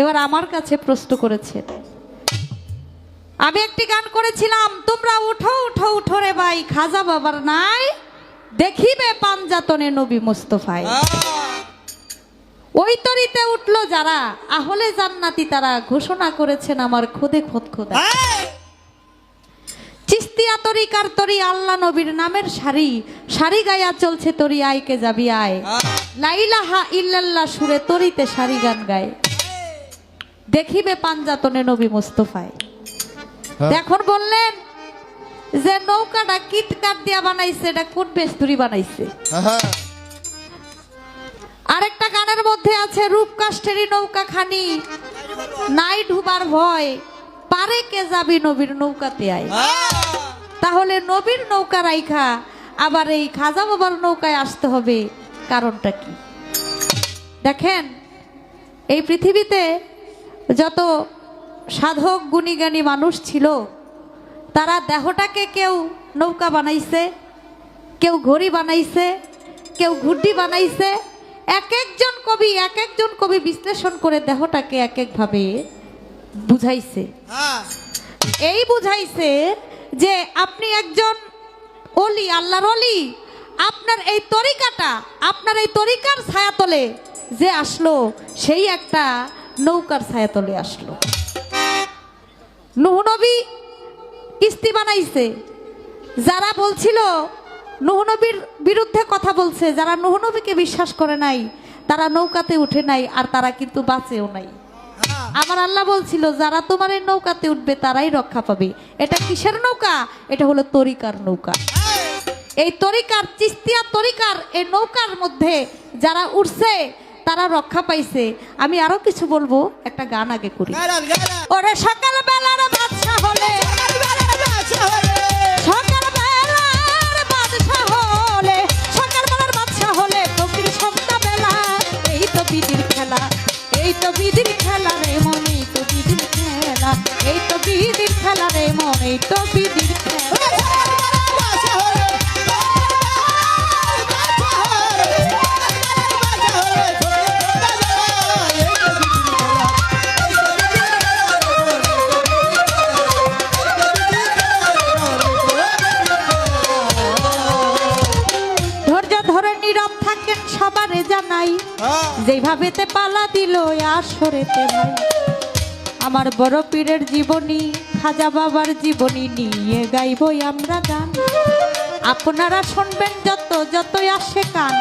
এবার আমার কাছে প্রশ্ন করেছেন আমি একটি গান করেছিলাম তোমরা উঠো উঠো উঠো রে ভাই খাজা বাবার নাই দেখিবে পাঞ্জাতনে নবী মুস্তফায় ওই তরিতে উঠল যারা আহলে জান্নাতি তারা ঘোষণা করেছেন আমার খুদে খোদ খোদা। চিস্তিয়া তরিকার তরি আল্লাহ নবীর নামের শাড়ি শাড়ি গায়া চলছে তরি আয়কে যাবি আয়। লাইলাহা ইল্লাল্লাহ সুরে তরিতে শাড়ি গান গায়। দেখিবে পাঞ্জাতনে নবী মুস্তফায়। এখন বললেন যে নৌকাটা কিট কাট দিয়া বানাইছে এটা কোন বেস্তুরি বানাইছে? হ্যাঁ। আরেকটা গানের মধ্যে আছে রূপকাষ্ঠেরই নৌকা খানি নাই ডুবার ভয় পারে কে যাবি নবীর নৌকাতে আয়। তাহলে নবীর নৌকা রাইখা আবার এই খাজা বাবার নৌকায় আসতে হবে কারণটা কি? দেখেন এই পৃথিবীতে যত সাধক গুণীজ্ঞানী মানুষ ছিল তারা দেহটাকে কেউ নৌকা বানাইছে কেউ ঘড়ি বানাইছে কেউ ঘুড্ডি বানাইছে। এক একজন কবি এক একজন কবি বিশ্লেষণ করে দেহটাকে এক একভাবে বুঝাইছে। এই বুঝাইছে যে আপনি একজন অলি আল্লাহর অলি আপনার এই তরিকাটা আপনার এই তরিকার ছায়াতলে যে আসলো সেই একটা নৌকার ছায়া তলে আসলো। নুহ নবী কিস্তি বানাইছে। যারা বলছিল নুহ নবীর বিরুদ্ধে কথা বলছে, যারা নুহ নবীকে বিশ্বাস করে নাই, তারা নৌকাতে উঠে নাই আর তারা কিন্তু বাঁচেও নাই। আমার আল্লাহ বলছিল, যারা তোমার এই নৌকাতে উঠবে, তারাই রক্ষা পাবে। এটা কিসের নৌকা? এটা হলো তরিকার নৌকা। এই তরিকার, চিস্তিয়া তরিকার এই নৌকার মধ্যে যারা উঠছে তারা রক্ষা পাইছে। আমি আরও কিছু বলব একটা গান আগে করি। ওরে সকাল বেলার বাচ্চা হলে জানাই যেভাবে তে পালা দিল আসরেতে ভাই, আমার বড় পীরের জীবনী, খাজা বাবার জীবনী নিয়ে গাইবই আমরা গান। আপনারা শুনবেন যত, যতই আসে কান।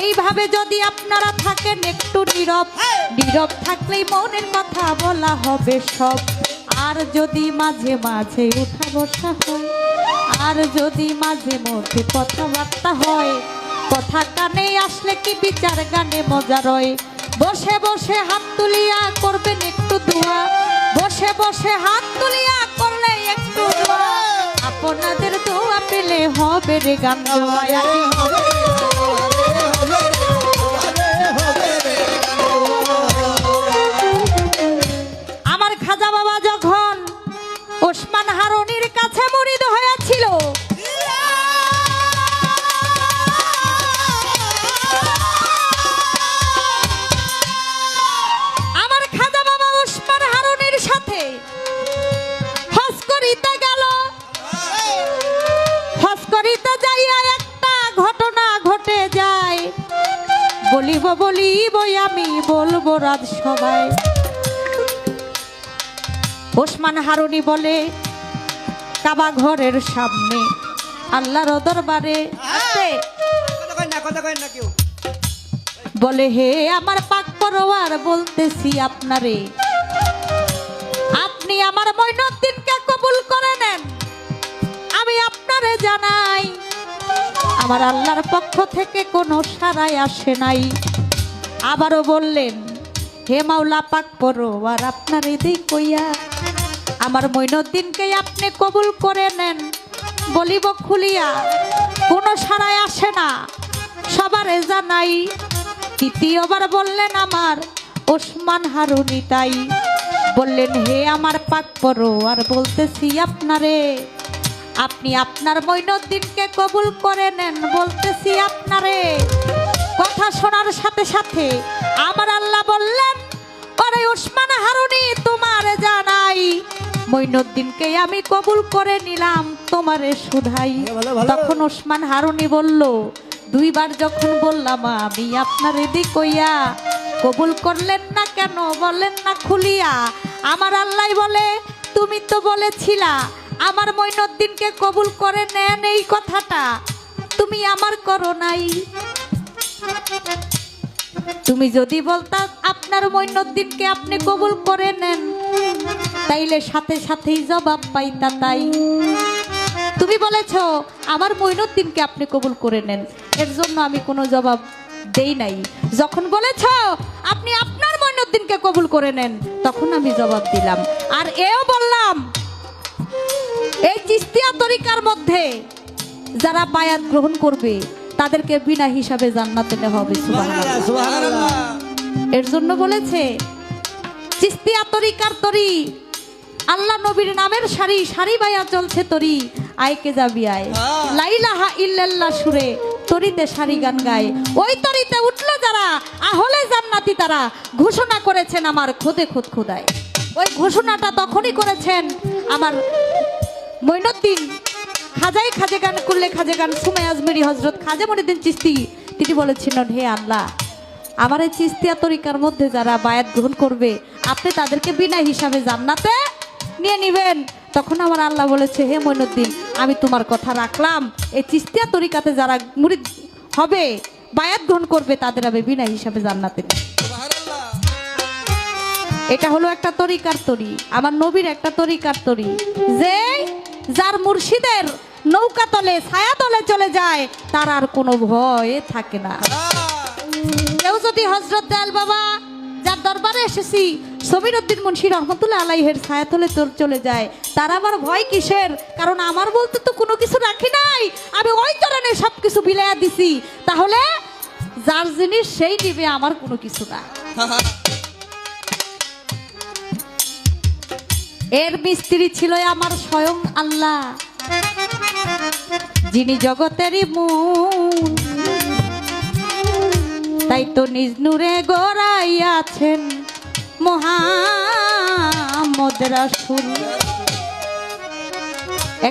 এইভাবে যদি আপনারা থাকেন একটু নীরব নীরব থাকলেই মনের কথা বলা হবে সব। আর যদি মাঝে মাঝে উঠা বসা হয়, আর যদি মাঝে মধ্যে কথাবার্তা হয় কথা কানে আসলে কি বিচার গানে মজা রয়? বসে বসে হাত তুলিয়া করবেন একটু দোয়া। বসে বসে হাত তুলিয়া করলে একটু আপনাদের দোয়া পেলে হবে রে গান। আমার খাজা বাবা যখন ওসমান হারুনির কাছে মুরিদ হয়েছিল ওসমান হারুনি বলে কাবা ঘরের সামনে, আল্লাহর দরবারে বলে, হে আমার পাক পরোয়ার, বলতেছি আপনারে, আপনি আমার মৈনুদ্দিনকে কবুল করে নেন। আমি আপনারে জানাই, আমার আল্লাহর পক্ষ থেকে কোনো সারাই আসে নাই। আবারও বললেন, হে মাওলা পাক পরোয়ার, আপনার এদিক কইয়া আমার মৈনুদ্দিনকে আপনি কবুল করে নেন। বলিব খুলিয়া, কোনো সারাই আসে না, সবার এজা নাই। তৃতীয়বার বললেন আমার, ওসমান হারুনি তাই। বললেন, হে আমার পাক পরো আর বলতেছি আপনারে, আপনি আপনার মৈনুদ্দিনকে কবুল করে নেন, বলতেছি আপনারে। কথা শোনার সাথে সাথে আমার আল্লাহ বললেন, ওরে ওসমান হারুনি তোমার জানাই মইনুদ্দিনকে আমি কবুল করে নিলাম তোমারে সুধাই। তখন ওসমান হারুনি বলল দুইবার যখন বললাম আমি আপনার এদিক কইয়া কবুল করলেন না কেন? বলেন না খুলিয়া। আমার আল্লাহ বলে তুমি তো বলেছিলা আমার মইনুদ্দিনকে কবুল করে নেন এই কথাটা। তুমি আমার করো নাই। তুমি যদি বলতা আপনার মৈনুদ্দিনকে আপনি কবুল করে নেন। তাইলে সাথে সাথেই জবাব পাইতা তাই। তুমি বলেছ আমার মৈনুদ্দিনকে আপনি কবুল করে নেন। এর জন্য আমি কোনো জবাব দেই নাই। যখন বলেছ আপনি আপনার মৈনুদ্দিনকে কবুল করে নেন তখন আমি জবাব দিলাম। আর এও বললাম এই চিস্তিয়া তরিকার মধ্যে যারা বায়াত গ্রহণ করবে তাদেরকে বিনা হিসাবে জান্নাতে নেওয়া হবে এর জন্য বলেছে চিস্তিয়া তরিকার তরি? আল্লাহ নবীর নামের শাড়ি শাড়ি বাইয়া চলছে তরি। আয়কে যাবি আয়? লাইলাহা ইল্লাল্লাহ সুরে তরিতে শাড়ি গান গায়। ওই তরিতে উঠল যারা আহলে জান্নাতি তারা। ঘোষণা করেছেন আমার খোদে খোদ খোদায়। ওই ঘোষণাটা তখনই করেছেন আমার মৈনুদ্দিন খাজাই খাজে গান করলে খাজে গান সুমে আজমেরি হজরত খাজে মনিদ্দিন চিস্তি। তিনি বলেছিলেন হে আল্লাহ আমার এই চিস্তিয়া তরিকার মধ্যে যারা বায়াত গ্রহণ করবে, আপনি তাদেরকে বিনা হিসাবে জান্নাতে নিয়ে নিবেন। তখন আমার আল্লাহ বলেছে, হে মইনুদ্দিন, আমি তোমার কথা রাখলাম। এই চিস্তিয়া তরিকাতে যারা মুরিদ হবে, বায়াত গ্রহণ করবে, তাদের আমি বিনা হিসাবে জান্নাতে। এটা হলো একটা তরিকার তরি, আমার নবীর একটা তরিকার তরি, যে যার মুর্শিদের নৌকা তলে, ছায়া তলে চলে যায়, তার আর কোনো ভয় থাকে না। কেউ যদি হজরত দয়াল বাবা, যার দরবারে এসেছি। সমীর উদ্দিন মুন্সি রহমতুল্লাহ আলাইহের ছায়াতলে তোর চলে যায়। তার আবার ভয় কিসের? কারণ আমার বলতে তো কোনো কিছু রাখি নাই। আমি ওই কারণে সব কিছু বিলাইয়া দিছি। তাহলে যার জিনিস সেই নিবে, আমার কোনো কিছু না। এর মিস্ত্রি ছিল আমার স্বয়ং আল্লাহ। যিনি জগতেরই মূল। তাই তো নিজ নূরে গড়াইয়াছেন মোহাম্মদ রাসূল।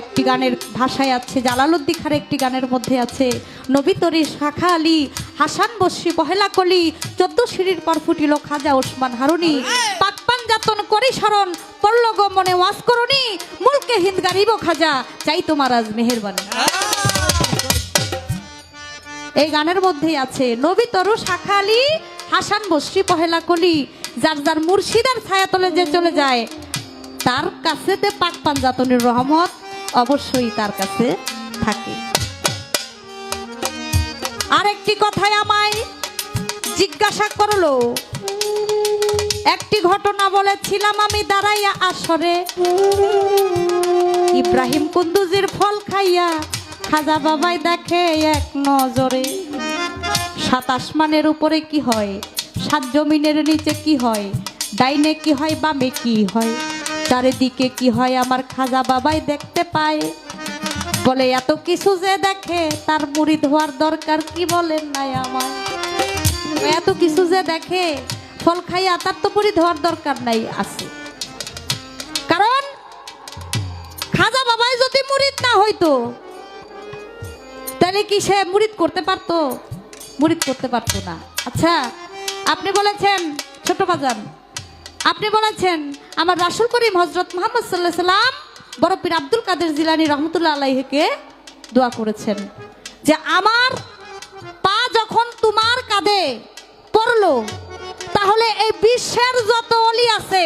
একটি গানের ভাষায় আছে জালালুদ্দিন খার একটি গানের মধ্যে আছে, নবী তরি শাখা আলী, হাসান বসরি পহেলা কলি, চোদ্দ সিঁড়ির পর ফুটিল খাজা ওসমান হারুনি পাকপান যাতন করি স্মরণ পড়ল গো মনে ওয়াস করুনি, মুলকে হিন্দ গারিব খাজা, চাই তোমার আজ মেহেরবানি। এই গানের মধ্যেই আছে নবী তরু শাখা আলী হাসান বসরি পহেলা কলি, যার যার মুর্শিদার ছায়াতলে যে চলে যায়, তার কাছে তে পাক পাঞ্জাতনের রহমত অবশ্যই তার কাছে থাকে। আরেকটি কথায় আমায় জিজ্ঞাসা করল, একটি ঘটনা বলেছিলাম আমি দাঁড়াইয়া আসরে, ইব্রাহিম কুন্দুজির ফল খাইয়া খাজা বাবাই দেখে এক নজরে। সাত আসমানের উপরে কি হয়? সাত জমিনের নিচে কি হয়? ডাইনে কি হয়, বামে কি হয়? চারিদিকে কি হয়, আমার খাজা বাবাই দেখতে পায়। বলে, এত কিছু যে দেখে, তার মুড়ি ধোয়ার দরকার কি বলেন নাই আমার এত কিছু যে দেখে, ফল খাইয়া তার তো মুড়ি ধোয়ার দরকার নাই, আছে। কারণ, খাজা বাবাই যদি মুরিদ না হইতো তাহলে কি সে মুরিদ করতে পারতো? মুরিদ করতে পারতো না। আচ্ছা আপনি বলেছেন ছোট বাজান, আপনি বলেছেন, আমার রাসুল করিম হজরত মোহাম্মদ সাল্লাহ সাল্লাম, বড় পীর আব্দুল কাদের জিলানি রহমতুল্লাহ আলাইকে দোয়া করেছেন যে আমার পা যখন তোমার কাঁধে পড়ল, তাহলে এই বিশ্বের যত অলি আছে,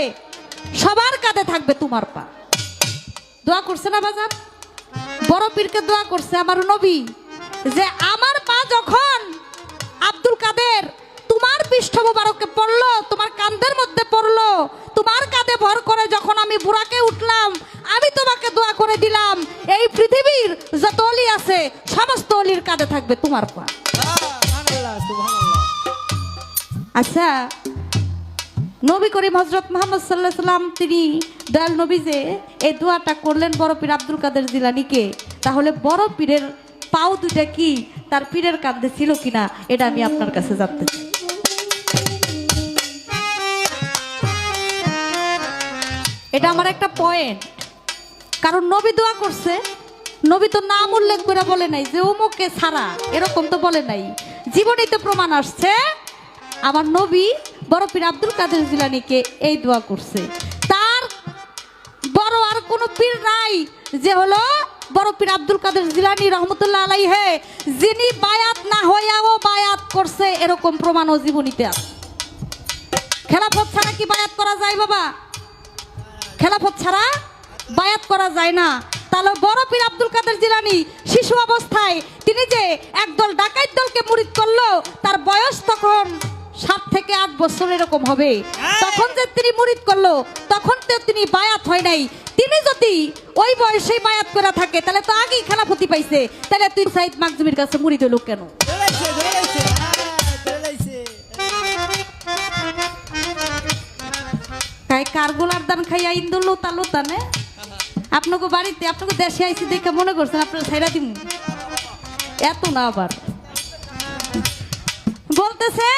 সবার কাঁধে থাকবে তোমার পা। দোয়া করছে না বাজার বড় পীরকে দোয়া করছে আমার নবী। যে আমার পা যখন আব্দুল কাদের তোমার পৃষ্ঠ মুবারকে পড়ল, তোমার কান্ধের মধ্যে পড়ল, তোমার কাঁধে ভর করে যখন আমি বুড়াকে উঠলাম, আমি তোমাকে দোয়া করে দিলাম, এই পৃথিবীর যত অলি আছে, সমস্ত অলির কাঁধে থাকবে তোমার পা। আচ্ছা নবী করিম হজরত মোহাম্মদ সাল্লাহ সাল্লাম, তিনি দয়াল নবী যে এই দোয়াটা করলেন বড় পীর আব্দুল কাদের জিলানিকে, তাহলে বড় পীরের পাও দুটা কি, তার পীরের কাঁধে ছিল কিনা, এটা আমি আপনার কাছে জানতে চাই। এটা আমার একটা পয়েন্ট কারণ নবী দোয়া করছে, নবী তো নাম উল্লেখ করে বলে নাই যে অমুককে ছাড়া, এরকম তো বলে নাই। জীবনেই তো প্রমাণ আসছে, আমার নবী বড় পীর আব্দুল কাদের জিলানিকে এই দোয়া করছে। তার বড় আর কোনো পীর নাই যে হলো বড় পীর আব্দুল কাদের জিলানি রহমতুল্লাহ আলাইহে, যিনি বায়াত না হইয়াও বায়াত করছে, এরকম প্রমাণও জীবনীতে আছে। খেলাফত ছাড়া কি বায়াত করা যায় বাবা? খেলাফত ছাড়া বায়াত করা যায় না। তাহলে বড় পীর আব্দুল কাদের জিলানি শিশু অবস্থায় তিনি যে একদল ডাকাইত দলকে মুরিদ করল, তার বয়স তখন সাত থেকে আট বছর এরকম হবে। তখন যে তিনি মুরিদ করল তখন তো তিনি বায়াত হয় নাই। তিনি যদি ওই বয়সে বায়াত করা থাকে তাহলে তো আগেই খেলাফতি পাইছে। তাহলে তুই সাইদ মাকজুমির কাছে মুরিদ হলো কেন? ধরেছে ধরেছে হ্যাঁ ধরেছে কাই কারগুলার দান খাইয়া ইন্দুর লোতা লোতা নে? আপনাকে বাড়িতে আপনাকে দেশে আইসি দেখে মনে করছেন আপনার ছাইরা দিন এত না আবার। বলতেছে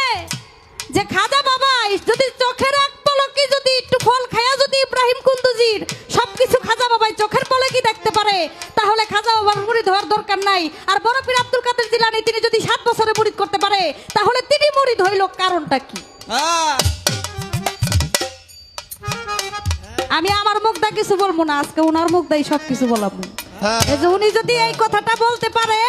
যে খাজা বাবা যদি চোখের এক পলকে যদি একটু ফল খায়া যদি ইব্রাহিম কুন্দুজির সবকিছু খাজা বাবাই চোখের পলকে দেখতে পারে তাহলে খাজা বাবার মুড়িদ হওয়ার দরকার নাই। আর বড় পীর আব্দুল কাদের জিলানি তিনি যদি সাত বছরে মুড়িদ করতে পারে তাহলে তিনি মুড়িদ হইল কারণটা কি? আমি আমার মুখ দা কিছু বলব না আজকে ওনার মুখ দাই সব কিছু বলাবো। উনি যদি এই কথাটা বলতে পারে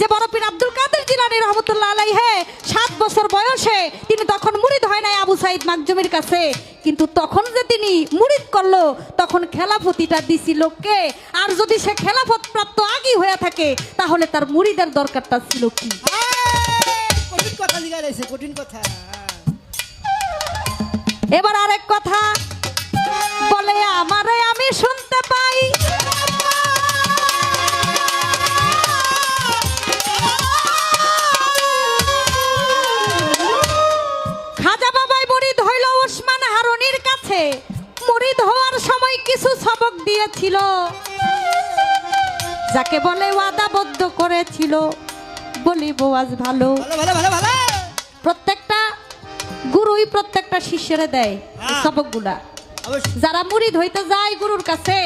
যে বড় পীর আব্দুল কাদের জিলানি রহমতুল্লাহ আলাই হে সাত বছর বয়সে তিনি তখন মুরিদ হয় নাই আবু সাইদ মাকজুমির কাছে। কিন্তু তখন যে তিনি মুরিদ করল তখন খেলাফতিটা দিছিল কে আর যদি সে খেলাফত প্রাপ্ত আগেই হয়ে থাকে তাহলে তার মুড়িদের দরকারটা ছিল কি? কঠিন কথা কঠিন কথা। হ্যাঁ। এবার আরেক দিয়েছিল যাকে বলে ওয়াদাবদ্ধ করেছিল বলি বোয়াজ ভালো। প্রত্যেকটা গুরুই প্রত্যেকটা শিষ্যরে দেয় হ্যাঁ। সবকগুলা। যারা মুরিদ হইতে যায় গুরুর কাছে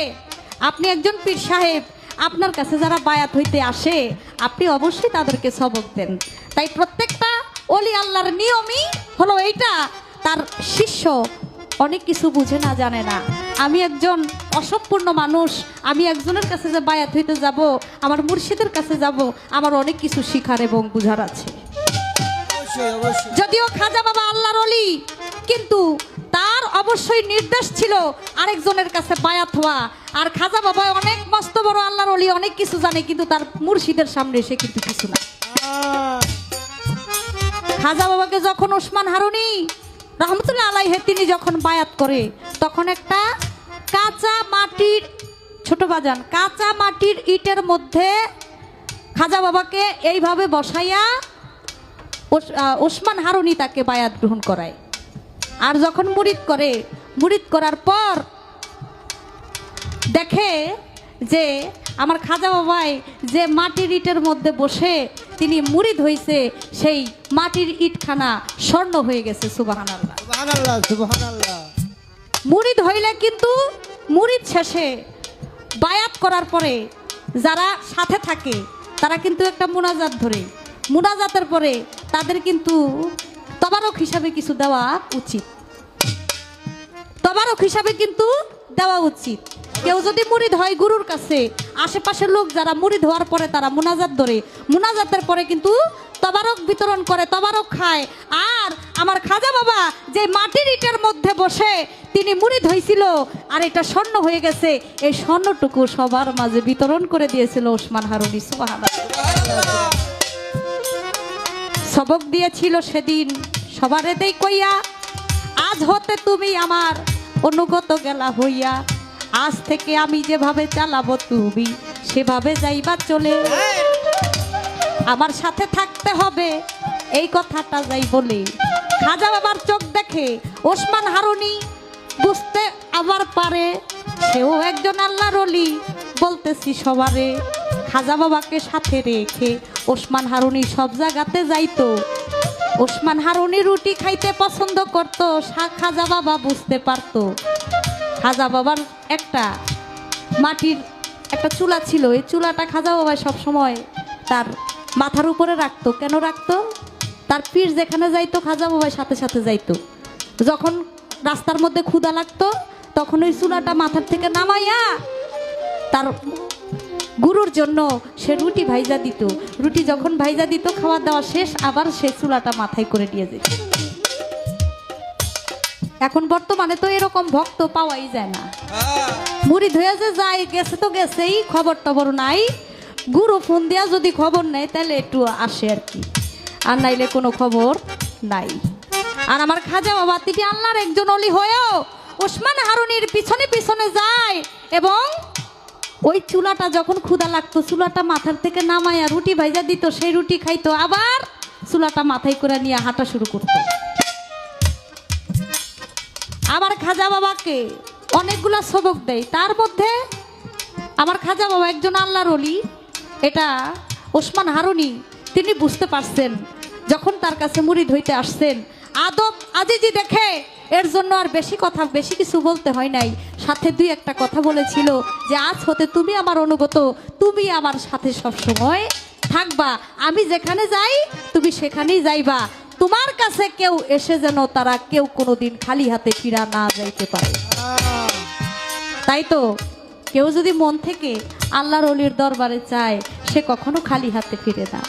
আপনি একজন পীর সাহেব আপনার কাছে যারা বায়াত হইতে আসে আপনি অবশ্যই তাদেরকে সবক দেন। তাই প্রত্যেকটা অলি আল্লাহর নিয়মই হলো এইটা। তার শিষ্য অনেক কিছু বুঝে না জানে না। আমি একজন অসম্পূর্ণ মানুষ আমি একজনের কাছে যে বায়াত হইতে যাব আমার মুর্শিদের কাছে যাব আমার অনেক কিছু শিখার এবং বুঝার আছে। যদিও খাজা বাবা আল্লাহর অলি কিন্তু তার অবশ্যই নির্দেশ ছিল আরেকজনের কাছে বায়াত হওয়া। আর খাজা বাবা অনেক মস্ত বড় আল্লাহর অলি অনেক কিছু জানে কিন্তু তার মুর্শিদের সামনে সে কিন্তু কিছু না। খাজা বাবাকে যখন ওসমান হারুনি রহমতুল্লাহ আলাইহে তিনি যখন বায়াত করে, তখন একটা কাঁচা মাটির, ছোট বাজান, কাঁচা মাটির ইটের মধ্যে খাজা বাবাকে এইভাবে বসাইয়া ওসমান হারুনি তাকে বায়াত গ্রহণ করায়। আর যখন মুরিদ করে, মুরিদ করার পর দেখে যে আমার খাজা বাবাই যে মাটির ইটের মধ্যে বসে তিনি মুরিদ হইছে সেই মাটির ইটখানা স্বর্ণ হয়ে গেছে সুবাহান আল্লাহ মুরিদ হইলে কিন্তু মুরিদ শেষে বায়াত করার পরে যারা সাথে থাকে তারা কিন্তু একটা মুনাজাত ধরে। মুনাজাতের পরে তাদের কিন্তু তবারক হিসাবে কিছু দেওয়া উচিত। তবারক হিসাবে কিন্তু দেওয়া উচিত। কেউ যদি মুরিদ হয় গুরুর কাছে, আশেপাশের লোক যারা মুরিদ হওয়ার পরে তারা মুনাজাত ধরে। মুনাজাতের পরে কিন্তু তবারক বিতরণ করে, তবারক খায়। আর আমার খাজা বাবা যে মাটির ইটের মধ্যে বসে তিনি মুরিদ হয়েছিল আর এটা স্বর্ণ হয়ে গেছে, এই স্বর্ণটুকু সবার মাঝে বিতরণ করে দিয়েছিল ওসমান হারুনি সুবহানাল্লাহ। সবক দিয়েছিল সেদিন, সবার এতেই কইয়া, আজ হতে তুমি আমার অনুগত গেলা হইয়া আজ থেকে আমি যেভাবে চালাবো তুমি সেভাবে যাইবা চলে। আমার সাথে থাকতে হবে এই কথাটা যাই বলে। খাজা বাবার চোখ দেখে ওসমান হারুনি বুঝতে আবার পারে সেও একজন আল্লাহর অলি বলতেছি সবারে খাজা বাবাকে সাথে রেখে ওসমান হারুনি সব জায়গাতে যাইতো। ওসমান হারুনি রুটি খাইতে পছন্দ করতো খাজা বাবা বুঝতে পারতো। খাজা বাবার একটা মাটির একটা চুলা ছিল, এই চুলাটা খাজা বাবা সবসময় তার মাথার উপরে রাখতো। কেন রাখতো? তার পীর যেখানে যাইতো খাজা বাবার সাথে সাথে যাইতো। যখন রাস্তার মধ্যে ক্ষুধা লাগতো, তখন ওই চুলাটা মাথার থেকে নামাইয়া তার গুরুর জন্য সে রুটি ভাইজা দিত। রুটি যখন ভাইজা দিত খাওয়া দাওয়া শেষ আবার সে চুলাটা মাথায় করে দিয়ে যেত। এখন বর্তমানে তো এরকম ভক্ত পাওয়াই যায় না। মুড়ি ধুয়ে যে যায় গেছে তো গেছেই খবর টবর নাই। গুরু ফোন দিয়া যদি খবর নেয় তাহলে একটু আসে আর কি। আর নাইলে কোনো খবর নাই। আর আমার খাজা বাবা তিনি আল্লাহর একজন অলি হয়েও ওসমান হারুনির পিছনে পিছনে যায় এবং ওই চুলাটা যখন ক্ষুদা লাগতো, চুলাটা মাথার থেকে নামায়া রুটি ভাইজা দিত, সেই রুটি খাইতো, আবার চুলাটা মাথায় করে নিয়ে হাঁটা শুরু করতো। আমার খাজা বাবাকে অনেকগুলা সবক দেয়। তার মধ্যে আমার খাজা বাবা একজন আল্লাহর অলি এটা ওসমান হারুনি, তিনি বুঝতে পারছেন, যখন তার কাছে মুড়ি ধইতে আসছেন, আদব আজিজি দেখে এর জন্য আর বেশি কথা, বেশি কিছু বলতে হয় নাই। সাথে দুই একটা কথা বলেছিল যে, আজ হতে তুমি আমার অনুগত, তুমি আমার সাথে সবসময় থাকবা। আমি যেখানে যাই, তুমি সেখানেই যাইবা। তোমার কাছে কেউ এসে যেন তারা কেউ কোনোদিন খালি হাতে ফিরা না যাইতে পারে। তাই তো, কেউ যদি মন থেকে আল্লাহর অলির দরবারে চায়, সে কখনো খালি হাতে ফিরে না।